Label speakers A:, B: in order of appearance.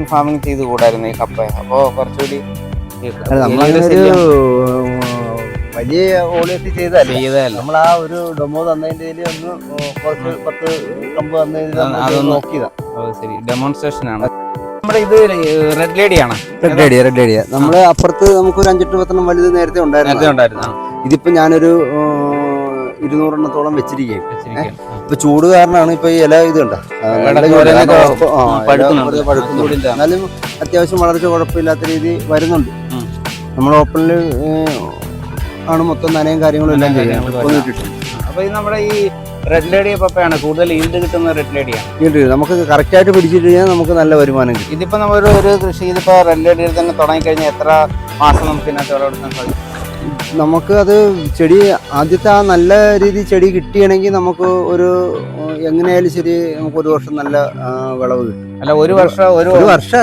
A: Plantation farming ചെയ്ത് കൂടായിരുന്നു ഈ കപ്പ. അപ്പോൾ കുറച്ചുകൂടി
B: വലിയ ഓളിയത്തിൽ ചെയ്തതല്ല? നമ്മൾ ആ ഒരു ഡെമോ തന്നതിന്റെ ഒന്ന് കുറച്ച് പത്ത് കമ്പ് തന്നതിൽ
A: ആ,
B: നോക്കിയതാ.
A: ഓ, ശരി. ഡെമോൺസ്ട്രേഷൻ ആണ്. നമ്മുടെ ഇത് റെഡ് ലേഡി ആണ്
B: റെഡ് ഏരിയ റെഡ് ഏരിയ നമ്മൾ അപ്പുറത്ത് നമുക്ക് ഒരു അഞ്ചെട്ട് പത്തെണ്ണം വലുത് നേരത്തെ ഉണ്ടായിരുന്നു. ഇതിപ്പോ ഞാനൊരു ഇരുന്നൂറെണ്ണത്തോളം വെച്ചിരിക്കുകയും ഇപ്പൊ ചൂട് കാരണമാണ് ഇപ്പൊ ഈ ഇല ഇത് കണ്ട? എന്നാലും അത്യാവശ്യം വളർച്ച കുഴപ്പമില്ലാത്ത രീതി വരുന്നുണ്ട്. നമ്മൾ ഓപ്പണിൽ ആണ് മൊത്തം നനയും കാര്യങ്ങളും എല്ലാം ചെയ്യുന്നത്.
A: അപ്പൊ ഇത് നമ്മുടെ ഈ റെഡ് ലേഡി പപ്പയാണ്. കൂടുതൽ ഈൽഡ് കിട്ടുന്ന റെഡ് ലേഡിയാണ്
B: നമുക്ക് കറക്റ്റ് ആയിട്ട് പിടിച്ചിട്ട് കഴിഞ്ഞാൽ നമുക്ക് നല്ല വരുമാനം കിട്ടും.
A: ഇതിപ്പോ നമ്മൾ ഒരു കൃഷി ഇതിപ്പോ റെഡ് ലേഡിയിൽ തന്നെ തുടങ്ങി കഴിഞ്ഞാൽ എത്ര മാസം നമുക്ക് ഇതിനകത്ത് വിളവെടുക്കാൻ സാധിക്കും?
B: നമുക്ക് അത് ചെടി ആദ്യത്തെ ആ നല്ല രീതി ചെടി കിട്ടിയാണെങ്കിൽ നമുക്ക് ഒരു എങ്ങനെയായാലും ശരി നമുക്ക് ഒരു വർഷം നല്ല വിളവ് കിട്ടും.
A: അല്ല ഒരു വർഷം
B: ഒരു വർഷം